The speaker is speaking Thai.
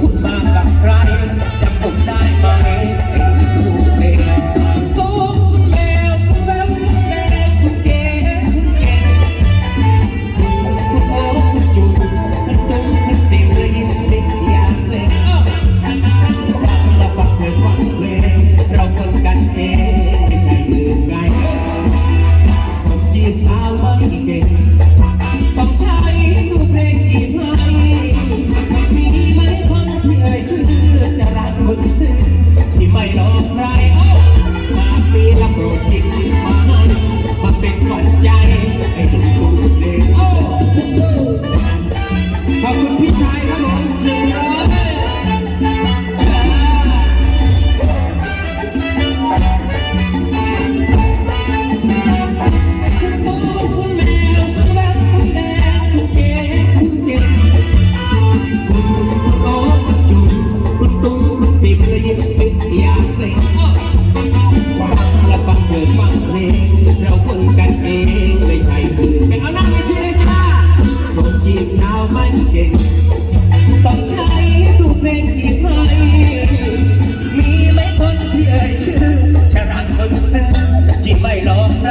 คุณมากับใครจำผมได้ไหม ต้องใช้ตู้เพลงจีบให้มีไมคนที่อชื่อชรักคนซื่อที่ไม่หลอกใคร